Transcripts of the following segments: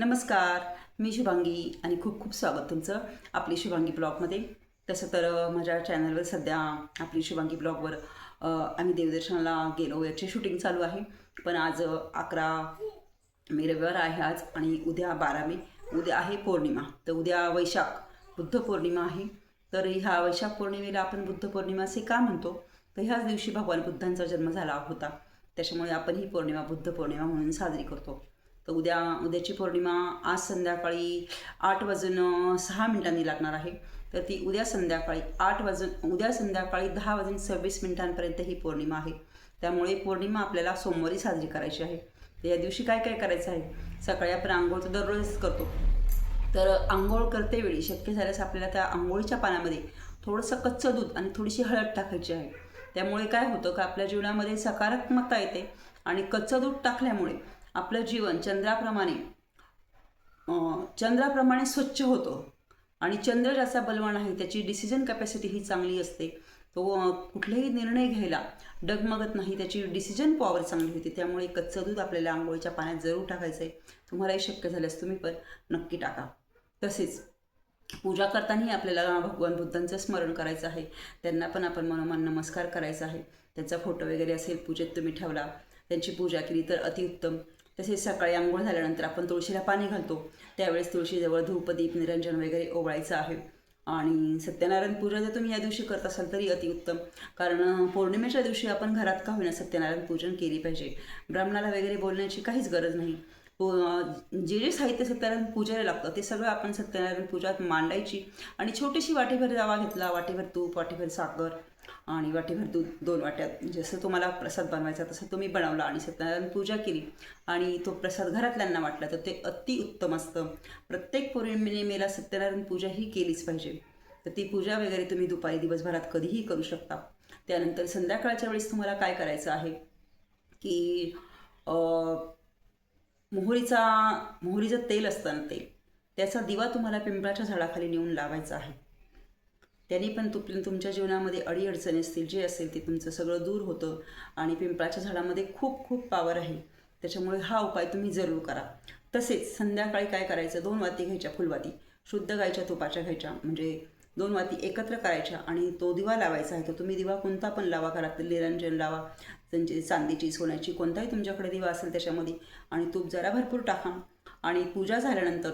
नमस्कार मी शुभांगी आणि खूप खूप स्वागत तुमचं आपली शुभांगी ब्लॉगमध्ये. तसं तर माझ्या चॅनलवर सध्या आपली शुभांगी ब्लॉगवर आम्ही देवदर्शनाला गेलो. याची शूटिंग चालू आहे. पण आज अकरा मे रविवार आहे आज आणि उद्या बारा मे. उद्या आहे पौर्णिमा. तर उद्या वैशाख बुद्ध पौर्णिमा आहे. तर ह्या वैशाख पौर्णिमेला आपण बुद्ध पौर्णिमा असे का म्हणतो? तर ह्याच दिवशी भगवान बुद्धांचा जन्म झाला होता. त्याच्यामुळे आपण ही पौर्णिमा बुद्ध पौर्णिमा म्हणून साजरी करतो. तर उद्या उद्याची पौर्णिमा आज संध्याकाळी आठ वाजून सहा मिनिटांनी लागणार आहे. तर ती उद्या संध्याकाळी आठ वाजून उद्या संध्याकाळी दहा वाजून सव्वीस मिनिटांपर्यंत ही पौर्णिमा आहे. त्यामुळे पौर्णिमा आपल्याला सोमवारी साजरी करायची आहे. तर या दिवशी काय काय करायचं आहे? सकाळी आपण आंघोळ तर दररोजच करतो. तर आंघोळ करते वेळी शक्य झाल्यास आपल्याला त्या आंघोळीच्या पाण्यामध्ये थोडंसं कच्चं दूध आणि थोडीशी हळद टाकायची आहे. त्यामुळे काय होतं का आपल्या जीवनामध्ये सकारात्मकता येते आणि कच्चं दूध टाकल्यामुळे आपलं जीवन चंद्राप्रमाणे चंद्राप्रमाणे स्वच्छ होतं. आणि चंद्र ज्याचा बलवान आहे त्याची डिसिजन कॅपॅसिटी ही चांगली असते. तो कुठलेही निर्णय घ्यायला डगमगत नाही त्याची डिसिजन पॉवर चांगली होती. त्यामुळे कच्चं दूध आपल्याला आंघोळीच्या पाण्यात जरूर टाकायचं आहे तुम्हालाही शक्य झाल्यास तुम्ही पण नक्की टाका. तसेच पूजा करतानाही आपल्याला भगवान बुद्धांचं स्मरण करायचं आहे. त्यांना पण आपण मनोमन नमस्कार करायचा आहे. त्यांचा फोटो वगैरे असेल पूजेत तुम्ही ठेवला. त्यांची पूजा केली तर अतिउत्तम. तसेच सकाळी आंघोळ झाल्यानंतर आपण तुळशीला पाणी घालतो. त्यावेळेस तुळशीजवळ धूपदीप निरंजन वगैरे ओवाळायचं आहे. आणि सत्यनारायण पूजा जर तुम्ही या दिवशी करत असाल तरी अतिउत्तम. कारण पौर्णिमेच्या दिवशी आपण घरात का होईना सत्यनारायण पूजन केली पाहिजे? ब्राह्मणाला वगैरे बोलण्याची काहीच गरज नाही. जे जे साहित्य सत्यनारायण पूजेला लागतं ते सगळं आपण सत्यनारायण पूजात मांडायची. आणि छोटीशी वाटीभर रवा घेतला वाटीभर तूप वाटीभर साखर आणि वाटीभर दूध दोन वाट्यात जसं तुम्हाला प्रसाद बनवायचा तसं तुम्ही बनवला आणि सत्यनारायण पूजा केली आणि तो प्रसाद घरातल्यांना वाटला तर ते अतिउत्तम असतं. प्रत्येक पौर्णिमेला सत्यनारायण पूजा ही केलीच पाहिजे. तर ती पूजा वगैरे तुम्ही दुपारी दिवसभरात कधीही करू शकता. त्यानंतर संध्याकाळच्या वेळेस तुम्हाला काय करायचं आहे? की मोहरीचा मोहरीचं तेल असतं ना तेल त्याचा दिवा तुम्हाला पिंपळाच्या झाडाखाली नेऊन लावायचा आहे. त्याने पण तुप तुमच्या जीवनामध्ये अडीअडचणी असतील जे असेल ते तुमचं सगळं दूर होतं आणि पिंपळाच्या झाडामध्ये खूप खूप पावर आहे. त्याच्यामुळे हा उपाय तुम्ही जरूर करा. तसेच संध्याकाळी काय करायचं? दोन वाती घ्यायच्या फुलवाती. शुद्ध गायच्या तुपाच्या घ्यायच्या म्हणजे दोन वाती एकत्र करायच्या आणि तो दिवा लावायचा आहे तो तुम्ही दिवा कोणता पण लावा घरात निरंजन लावा त्यांची चांदीची सोन्याची कोणताही तुमच्याकडे दिवा असेल त्याच्यामध्ये आणि तूप जरा भरपूर टाका. आणि पूजा झाल्यानंतर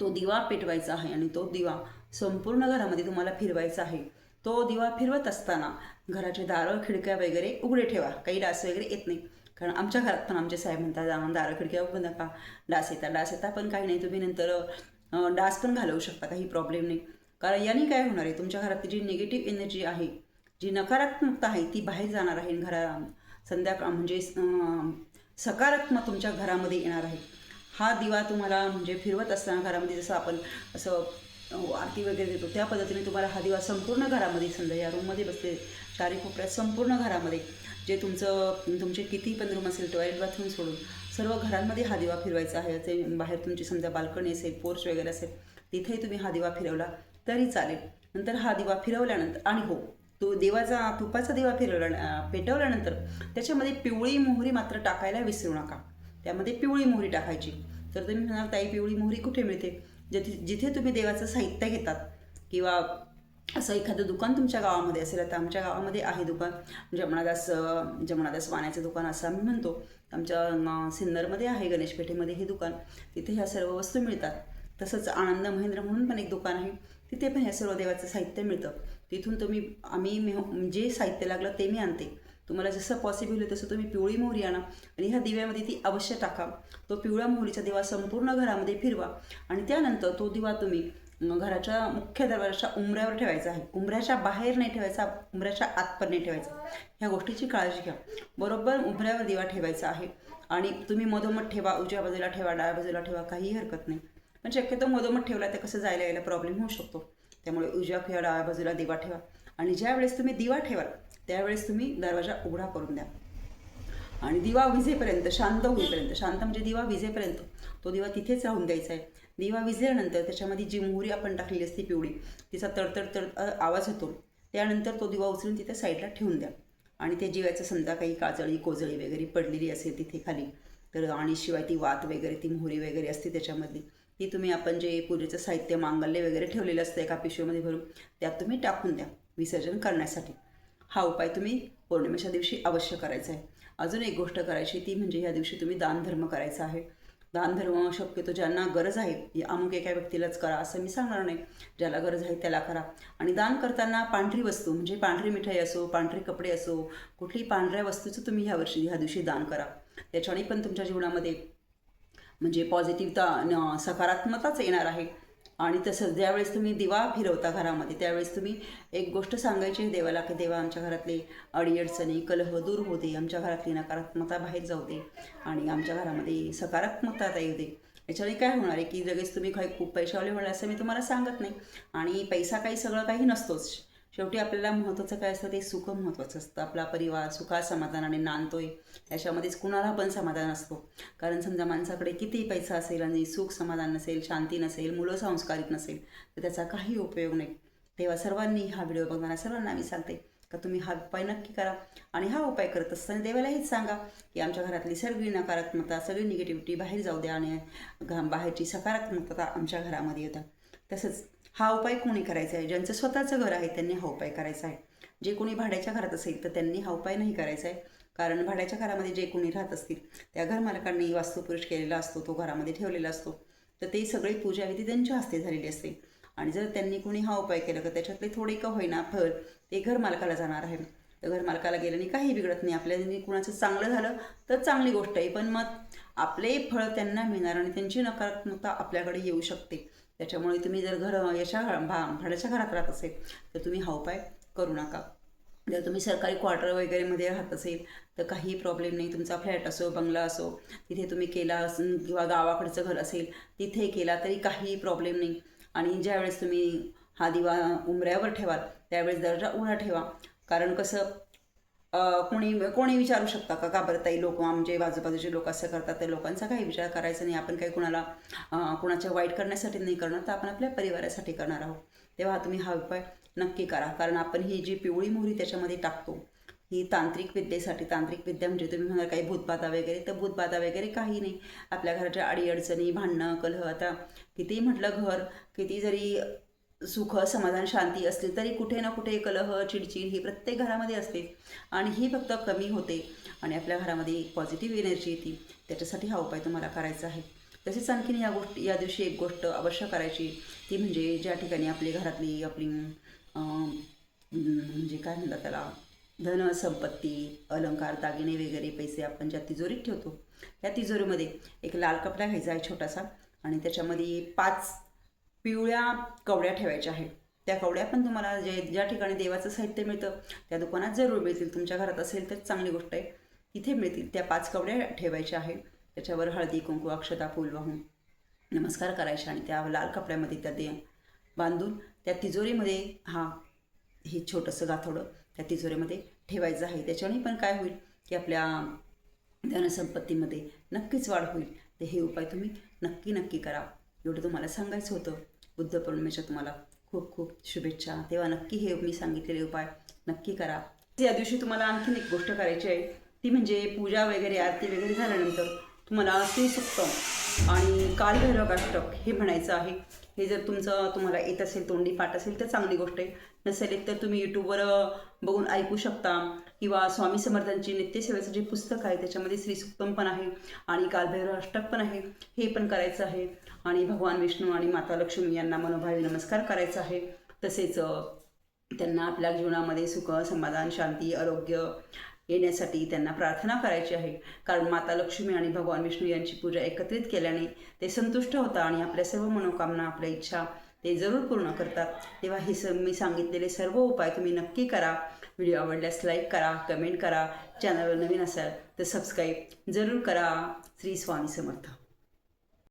तो दिवा पेटवायचा आहे आणि तो दिवा संपूर्ण घरामध्ये तुम्हाला फिरवायचा आहे. तो दिवा फिरवत असताना घराचे दारं खिडक्या वगैरे उघडे ठेवा. काही डास वगैरे येत नाही. कारण आमच्या घरात पण आमचे साहेब म्हणतात "जा, दारं खिडक्या उघडू नका. डास येतात डास येतात पण काही नाही. तुम्ही नंतर डास पण घालवू शकता. काही प्रॉब्लेम नाही. कारण याने काय होणार आहे? तुमच्या घरात जी निगेटिव्ह एनर्जी आहे जी नकारात्मकता आहे ती बाहेर जाणार आहे घरा संध्याकाळ म्हणजे सकारात्मक तुमच्या घरामध्ये येणार आहे. हा दिवा तुम्हाला म्हणजे फिरवत असताना घरामध्ये जसं आपण असं आरती वगैरे देतो त्या पद्धतीने तुम्हाला हा दिवा संपूर्ण घरामध्ये समजा या रूममध्ये बसले चारी कोपऱ्यात संपूर्ण घरामध्ये जे तुमचं तुमचे किती पण रूम असेल टॉयलेट बाथरूम सोडून सर्व घरांमध्ये हा दिवा फिरवायचा आहे. ते बाहेर तुमची समजा बाल्कनी असेल पोर्च वगैरे असेल तिथेही तुम्ही हा दिवा फिरवला. तरी चालेल. नंतर हा दिवा फिरवल्यानंतर आणि हो तो देवाचा तुपाचा दिवा फिरवला पेटवल्यानंतर त्याच्यामध्ये पिवळी मोहरी मात्र टाकायला विसरू नका. त्यामध्ये पिवळी मोहरी टाकायची. तर तुम्ही म्हणाल ताई पिवळी मोहरी कुठे मिळते? जिथे जिथे तुम्ही देवाचं साहित्य घेतात किंवा असं एखादं दुकान तुमच्या गावामध्ये असेल आता आमच्या गावामध्ये आहे दुकान. जमणादास जमणादास वाण्याचं दुकान असं आम्ही म्हणतो. आमच्या सिन्नरमध्ये आहे गणेशपेठेमध्ये हे दुकान. तिथे ह्या सर्व वस्तू मिळतात. तसंच आनंद महेंद्र म्हणून पण एक दुकान आहे. तिथे पण ह्या सर्व देवाचं साहित्य मिळतं. तिथून तुम्ही आम्ही मे- हो, जे साहित्य लागलं ते मी आणते. तुम्हाला जसं पॉसिबल होईल तसं तुम्ही पिवळी मोहरी आणा आणि ह्या दिव्यामध्ये ती अवश्य टाका. तो पिवळ्या मोहरीचा दिवा संपूर्ण घरामध्ये फिरवा आणि त्यानंतर तो दिवा तुम्ही घराच्या मुख्य दरवाजाच्या उंबऱ्यावर ठेवायचा आहे. उंबऱ्याच्या बाहेर नाही ठेवायचा उंबऱ्याच्या आत पण नाही ठेवायचा. ह्या गोष्टीची काळजी घ्या. बरोबर उंबऱ्यावर दिवा ठेवायचा आहे आणि तुम्ही मधोमध ठेवा उजव्या बाजूला ठेवा डाव्या बाजूला ठेवा काहीही हरकत नाही. पण शक्यतो मधोमध ठेवला तर कसं जायला यायला प्रॉब्लेम होऊ शकतो. त्यामुळे उजव्या किंवा डाव्या बाजूला दिवा ठेवा. आणि ज्या वेळेस तुम्ही दिवा ठेवाल त्यावेळेस तुम्ही दरवाजा उघडा करून द्या. आणि दिवा विजेपर्यंत शांत होईपर्यंत शांत म्हणजे दिवा विजेपर्यंत तो दिवा तिथेच राहून द्यायचा आहे. दिवा विझल्यानंतर त्याच्यामध्ये जी मोहरी आपण टाकलेली असते पिवळी तिचा तडतड तड आवाज होतो त्यानंतर तो दिवा उचलून तिथे साईडला ठेवून द्या. आणि त्या जीवाचं समजा काही काजळी कोजळी वगैरे पडलेली असेल तिथे खाली तर आणि शिवाय ती वात वगैरे ती मोहरी वगैरे असते त्याच्यामधली ही तुम्ही आपण जे पूजेचं साहित्य मांगल्य वगैरे ठेवलेलं असतं एका पिशवीमध्ये भरून त्यात तुम्ही टाकून द्या विसर्जन करण्यासाठी. हा उपाय तुम्ही पौर्णिमेच्या दिवशी अवश्य करायचा आहे. अजून एक गोष्ट करायची ती म्हणजे या दिवशी तुम्ही दानधर्म करायचा आहे. दानधर्म शक्यतो ज्यांना गरज आहे अमुक एका व्यक्तीलाच करा असं मी सांगणार नाही. ज्याला गरज आहे त्याला करा. आणि दान करताना पांढरी वस्तू म्हणजे पांढरी मिठाई असो पांढरे कपडे असो कुठलीही पांढऱ्या वस्तूचं तुम्ही ह्या वर्षी ह्या दिवशी दान करा. त्याच्याने पण तुमच्या जीवनामध्ये म्हणजे पॉझिटिव्हता न सकारात्मकताच येणार आहे. आणि तसंच ज्यावेळेस तुम्ही दिवा फिरवता घरामध्ये त्यावेळेस तुम्ही एक गोष्ट सांगायची देवाला की देवा आमच्या घरातले अडीअडचणी कलह दूर होऊ दे आमच्या घरातली नकारात्मकता बाहेर जाऊ दे आणि आमच्या घरामध्ये सकारात्मकता येऊ दे. याच्याने काय होणार आहे की लगेच तुम्ही काही खूप पैशावाले होणार असं मी तुम्हाला सांगत नाही. आणि पैसा काही सगळं काही नसतोच. शेवटी आपल्याला महत्त्वाचं काय असतं? ते सुख महत्त्वाचं असतं. आपला परिवार सुखा समाधानाने नांदतोय त्याच्यामध्येच कुणाला पण समाधान असतो. कारण समजा माणसाकडे कितीही पैसा असेल आणि सुख समाधान नसेल शांती नसेल मुलं संस्कारित नसेल तर त्याचा काही उपयोग नाही. तेव्हा सर्वांनी हा व्हिडिओ बघणाऱ्या सर्वांना मी सांगते का तुम्ही हा उपाय नक्की करा आणि हा उपाय करत असताना देवाला हेच सांगा की आमच्या घरातली सगळी नकारात्मकता सगळी निगेटिव्हिटी बाहेर जाऊ द्या आणि घा बाहेरची सकारात्मकता आमच्या घरामध्ये येतात. तसंच हा उपाय कोणी करायचा आहे? ज्यांचं स्वतःचं घर आहे त्यांनी हा उपाय करायचा आहे. जे कोणी भाड्याच्या घरात असेल तर त्यांनी हा उपाय नाही करायचा आहे. कारण भाड्याच्या घरामध्ये जे कोणी राहत असतील त्या घरमालकांनी वास्तुपुरुष केलेला असतो तो घरामध्ये ठेवलेला असतो. तर ते सगळी पूजाविधी त्यांच्या हस्ते झालेली असते. आणि जर त्यांनी कोणी हा उपाय केला तर त्याच्यातले थोडे का होईना फळ ते घरमालकाला जाणार आहे. तर घरमालकाला गेल्याने काही बिघडत नाही. आपल्याने कुणाचं चांगलं झालं तर चांगली गोष्ट आहे. पण मग आपले फळ त्यांना मिळणार आणि त्यांची नकारात्मकता आपल्याकडे येऊ शकते. त्याच्यामुळे तुम्ही जर घर याच्या भा भाड्याच्या घरात राहत असेल तर तुम्ही हा उपाय करू नका. जर तुम्ही सरकारी क्वार्टर वगैरेमध्ये राहत असेल तर काही प्रॉब्लेम नाही. तुमचा फ्लॅट असो बंगला असो तिथे तुम्ही केला असेल किंवा गावाकडचं घर असेल तिथे केला तरी काही प्रॉब्लेम नाही. आणि ज्यावेळेस तुम्ही हा दिवा उमऱ्यावर ठेवाल त्यावेळेस दर्जा उन्हा ठेवा. कारण कसं कोणी कोणी विचारू शकता का? का बरं ताई लोक आमचे बाजूबाजूचे लोक असं करतात त्या लोकांचा काही विचार करायचा नाही. आपण काही कुणाला कुणाच्या वाईट करण्यासाठी नाही करणार तर आपण आपल्या परिवारासाठी करणार आहोत. तेव्हा तुम्ही हा उपाय नक्की करा. कारण आपण ही जी पिवळी मोहरी त्याच्यामध्ये टाकतो ही तांत्रिक विद्येसाठी तांत्रिक विद्या म्हणजे तुम्ही म्हणाल काही भूतबाधा वगैरे तर भूतबाधा वगैरे काही नाही. आपल्या घराच्या अडीअडचणी भांडणं कलह आता कितीही म्हटलं घर किती जरी सुख समाधान शांती असली तरी कुठे ना कुठे कलह चिडचिड ही प्रत्येक घरामध्ये असते आणि ही फक्त कमी होते आणि आपल्या घरामध्ये पॉझिटिव्ह एनर्जी येते. त्याच्यासाठी हा उपाय तुम्हाला करायचा आहे. तसेच आणखीन या गोष्टी या दिवशी एक गोष्ट अवश्य करायची ती म्हणजे ज्या ठिकाणी आपली घरातली आपली म्हणजे काय म्हणतात त्याला धन संपत्ती अलंकार दागिने वगैरे पैसे आपण ज्या तिजोरीत ठेवतो त्या तिजोरीमध्ये एक लाल कपडा घ्यायचा आहे छोटासा आणि त्याच्यामध्ये पाच पिवळ्या कवड्या ठेवायच्या आहेत. त्या कवड्या पण तुम्हाला जे ज्या ठिकाणी देवाचं साहित्य मिळतं त्या दुकानात जरूर मिळतील. तुमच्या घरात असेल तर चांगली गोष्ट आहे. तिथे मिळतील. त्या पाच कवड्या ठेवायच्या आहेत. त्याच्यावर हळदी कुंकू अक्षता फूल वाहून नमस्कार करायचे आणि त्या लाल कपड्यामध्ये त्या दे बांधून त्या तिजोरीमध्ये हा हे छोटंसं गाथोडं त्या तिजोरीमध्ये ठेवायचं आहे. त्याच्याने पण काय होईल की आपल्या धनसंपत्तीमध्ये नक्कीच वाढ होईल. तर हे उपाय तुम्ही नक्की नक्की करा. एवढं तुम्हाला सांगायचं होतं. बुद्ध पौर्णिमेच्या तुम्हाला खूप खूप शुभेच्छा. तेव्हा नक्की हे मी सांगितलेले उपाय नक्की करा. या दिवशी तुम्हाला आणखीन एक गोष्ट करायची आहे. ती म्हणजे पूजा वगैरे आरती वगैरे झाल्यानंतर तुम्हाला श्रीसुक्तम आणि कालभैरव अष्टक हे म्हणायचं आहे. हे जर तुमचं तुम्हाला येत असेल तोंडी पाठ असेल तर चांगली गोष्ट आहे. नसेल तर तुम्ही यूट्यूबवर बघून ऐकू शकता. किंवा स्वामी समर्थांची नित्यसेवेचं जे पुस्तक आहे त्याच्यामध्ये श्रीसुक्तम पण आहे आणि कालभैरव अष्टक पण आहे हे पण करायचं आहे. आणि भगवान विष्णू आणि माता लक्ष्मी यांना मनोभावी नमस्कार करायचा आहे. तसेच त्यांना आपल्या जीवनामध्ये सुख समाधान शांती आरोग्य येण्यासाठी त्यांना प्रार्थना करायची आहे. कारण माता लक्ष्मी आणि भगवान विष्णू यांची पूजा एकत्रित केल्याने ते संतुष्ट होतात आणि आपल्या सर्व मनोकामना आपल्या इच्छा ते जरूर पूर्ण करतात. तेव्हा हे स मी सांगितलेले सर्व उपाय तुम्ही नक्की करा. व्हिडिओ आवडल्यास लाईक करा कमेंट करा. चॅनलवर नवीन असाल तर सबस्क्राईब जरूर करा. श्री स्वामी समर्थ.